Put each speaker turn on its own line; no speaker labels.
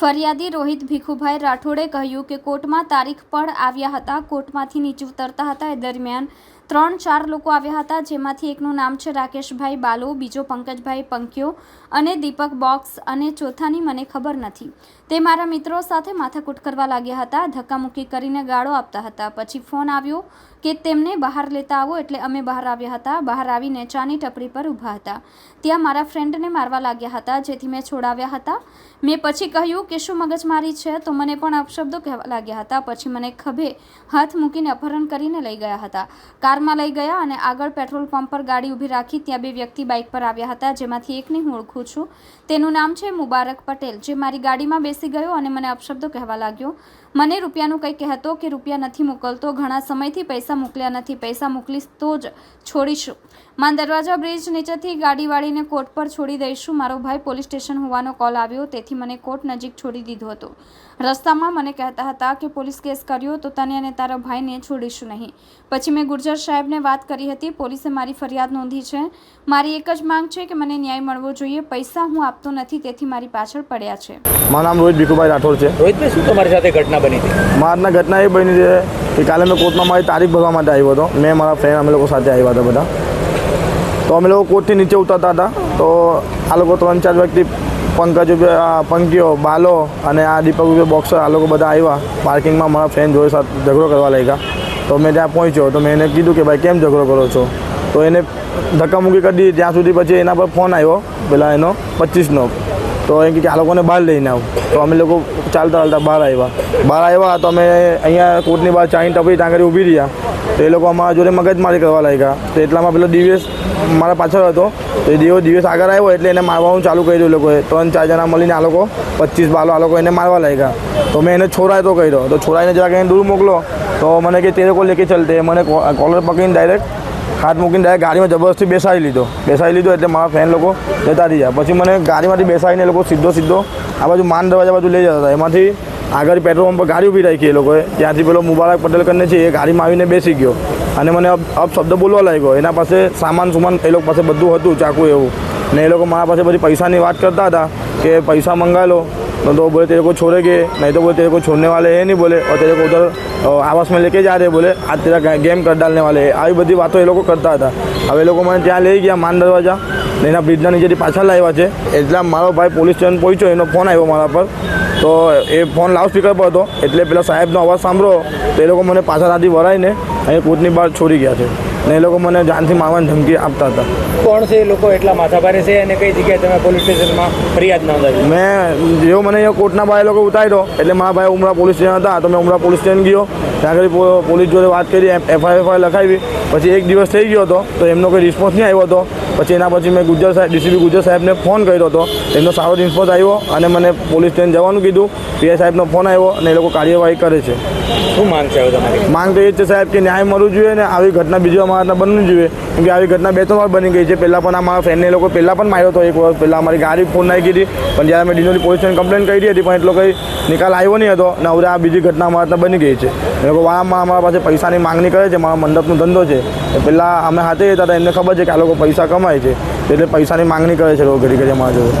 ફરિયાદી રોહિત ભીખુભાઈ રાઠોડે કહ્યું કે કોર્ટમાં તારીખ પણ આવ્યા હતા. કોર્ટમાંથી નીચે ઉતરતા હતા. એ દરમિયાન ત્રણ ચાર લોકો આવ્યા હતા, જેમાંથી એકનું નામ છે રાકેશભાઈ બાલો, બીજો પંકજભાઈ પંક્યો અને દીપક બોક્સ અને ચોથાની મને ખબર નથી. તે મારા મિત્રો સાથે માથાકૂટ કરવા લાગ્યા હતા, ધક્કામુક્કી કરીને ગાળો આપતા હતા. પછી ફોન આવ્યો કે તેમને બહાર લેતા આવો એટલે અમે બહાર આવ્યા હતા. બહાર આવીને ચાની ટપરી પર ઊભા હતા. ત્યાં મારા ફ્રેન્ડને મારવા લાગ્યા હતા, જેથી મેં છોડાવ્યા હતા. મેં પછી કહ્યું કે શું મગજમારી છે? તો મને પણ અપશબ્દો કહેવા લાગ્યા હતા. પછી મને ખભે હાથ મૂકીને અપહરણ કરીને લઈ ગયા હતા. કારમાં લઈ ગયા અને આગળ પેટ્રોલ પંપ પર ગાડી ઊભી રાખી ત્યાં બે વ્યક્તિ બાઇક પર આવ્યા હતા, જેમાંથી એકને હું ઓળખું છું. તેનું નામ છે મુબારક પટેલ, જે મારી ગાડીમાં બેસી ગયો અને મને અપશબ્દો કહેવા લાગ્યો. મને રૂપિયાનું કંઈ કહેતો કે રૂપિયા નથી મોકલતો, ઘણા સમયથી પૈસા મોકલ્યા નથી, પૈસા મોકલીશ તો જ છોડીશું. માં દરવાજા બ્રિજ નીચેથી ગાડી વાળીને કોર્ટ પર છોડી દઈશું. મારો ભાઈ પોલીસ સ્ટેશન હોવાનો કોલ આવ્યો, તેથી મને કોર્ટ નજીક છોડી દીધો હતો. રસ્તામાં મને કહેતા હતા કે પોલીસ કેસ કર્યો તો તને અને તારા ભાઈને છોડીશું નહીં. પછી મેં ગુર્જર સાહેબને વાત કરી હતી. પોલીસે મારી ફરિયાદ નોંધી છે. મારી એક જ માંગ છે કે મને ન્યાય મળવો જોઈએ. પૈસા હું આપતો નથી તેથી મારી પાછળ પડ્યા છે.
મારું નામ રોહિત ભીખુભાઈ રાઠોડ છે.
રોહિતભાઈ શું તમારી સાથે ઘટના બની હતી?
મારના ઘટના એ બની છે કે કાલે મેં કોર્ટમાં મારી તારીખ ભરવા માટે આવ્યો હતો. મેં મારા ફ્રેન્ડ અમે લોકો સાથે આવ્યા હતા બધા. તો અમે લોકો કોર્ટથી નીચે ઉતરતા હતા. તો આ લોકો ત્રણ ચાર વ્યક્તિ પંકજ પંકીઓ બાલો અને આ દીપક બોક્સર આ લોકો બધા આવ્યા. પાર્કિંગમાં મારા ફ્રેન્ડ જોડે સાથે ઝઘડો કરવા લાગ્યા. તો મેં ત્યાં પહોંચ્યો. તો મેં એને કીધું કે, ભાઈ, કેમ ઝઘડો કરો છો? તો એને ધક્કામુક્કી કરી દીધી. ત્યાં સુધી પછી એના પર ફોન આવ્યો, પેલા એનો પચીસનો. તો એ કે આ લોકોને બહાર લઈને આવ. તો અમે લોકો ચાલતા ચાલતા બહાર આવ્યા. બહાર આવ્યા તો અમે અહીંયા કોર્ટની બહાર ચાઈની ટપરી ત્યાં આગળ ઊભી રહ્યા. તો એ લોકો અમારા જોડે મગજમારી કરવા લાગ્યા. તો એટલામાં પેલો દિવેશ મારા પાછળ હતો. તો એ દિવસ દિવસ આગળ આવ્યો એટલે એને મારવાનું ચાલુ કર્યું એ લોકોએ. ત્રણ ચાર જણા મળીને આ લોકો, પચીસ બાલો આ લોકો એને મારવા લાગ્યા. તો મેં એને છોડાયતો કર્યો. તો છોડાઈને જરાક એને દૂર મોકલો. તો મને કે તે લોકો લેકે ચલતે મને કોલર પકડીને ડાયરેક્ટ હાથ મૂકીને ડાયરેક્ટ ગાડીમાં જબરદસ્તી બેસાડી લીધો. બેસાડી લીધો એટલે મારા ફ્રેન્ડ લોકો જતા રહ્યા. પછી મને ગાડીમાંથી બેસાડીને લોકો સીધો સીધો આ બાજુ માન દરવાજા બાજુ લઈ જતા હતા. એમાંથી આગળ પેટ્રોલ પંપ પર ગાડી ઊભી રાખી એ લોકોએ ત્યાંથી પેલો મુબારક પટેલ કરીને છે એ ગાડીમાં આવીને બેસી ગયો અને મને અપ અપ શબ્દ બોલવા લાગ્યો એના પાસે સામાન સુમાન એ લોકો પાસે બધું હતું ચાકુ એવું ને એ લોકો મારા પાસે બધી પૈસાની વાત કરતા હતા કે પૈસા મંગાવી લો तो तो बोले तेरे को छोड़ेंगे नहीं तो बोले तेरे को छोड़ने वाले हैं नहीं बोले और तेरे को उधर अ, आवास में लेके जा रहे बोले आज तेरा गे- गेम कर डालने वाले हैं આવી બધી વાતો એ લોકો કરતા હતા હવે એ લોકો મને ત્યાં લઈ ગયા માન દરવાજા ને એના બ્રિજના નીચેથી પાછા લાવ્યા છે. એટલા મારો ભાઈ પોલીસ સ્ટેશન પહોંચ્યો એનો ફોન આવ્યો મારા પર. તો એ ફોન લાઉડ સ્પીકર પર હતો. એટલે પેલા સાહેબનો અવાજ સાંભળો તો એ લોકો મને પાછા રાતી વરાઈને અહીં કોર્ટની બહાર છોડી ગયા છે. ને એ લોકો મને જાનથી મારવાની ધમકી આપતા હતા.
કોણ છે એ લોકો? એટલા માથાભારે છે અને કઈ જગ્યાએ તમે પોલીસ સ્ટેશનમાં ફરિયાદ નોંધાવી?
મેં જેવો મને અહીંયા કોર્ટના ભાઈ લોકો ઉતાર્યો એટલે મારા ભાઈ ઉમરા પોલીસ સ્ટેશન હતા તો મેં ઉમરા પોલીસ સ્ટેશન ગયો. ત્યાં આગળ પોલીસ જોડે વાત કરી એફઆઈઆર એફઆઈઆર લખાવી. પછી એક દિવસ થઈ ગયો હતો તો એમનો કોઈ રિસ્પોન્સ નહીં આવ્યો હતો. પછી એના પછી મેં ગુજરાત સાહેબ ડીસીપી ગુજરાત સાહેબને ફોન કર્યો હતો. એમનો સારો રિસ્પોન્સ આવ્યો અને મને પોલીસ સ્ટેશન જવાનું કીધું. પીઆઈ સાહેબનો ફોન આવ્યો અને એ લોકો કાર્યવાહી કરે છે.
શું માંગ છે તમારી?
માંગ તો એ જ છે સાહેબ કે ન્યાય મળવું જોઈએ ને આવી ઘટના બીજી અમારા બનવી જોઈએ. કેમ કે આવી ઘટના બે ત્રણ વાર બની ગઈ છે. પહેલાં પણ અમારા ફ્રેન્ડને એ લોકો પહેલાં પણ માર્યો હતો એક વખત પહેલાં અમારી ગાડી ફોન નાખી હતી પણ જ્યારે મેં ડિલિવરી પોલીસ સ્ટેશન કમ્પ્લેન કરી હતી પણ એટલો કંઈ નિકાલ આવ્યો નહીં હતો. ને હવે આ બીજી ઘટના અમારા બની ગઈ છે. એ લોકો વારંવાર અમારા પાસે પૈસાની માંગણી કરે છે. મારા મંડપનો ધંધો છે. પહેલાં અમે હાથે રહેતા હતા. એમને ખબર છે કે આ લોકો પૈસા કમાય છે. એટલે પૈસાની માંગણી કરે છે લોકો ઘડી ઘડી અમારા જોડે.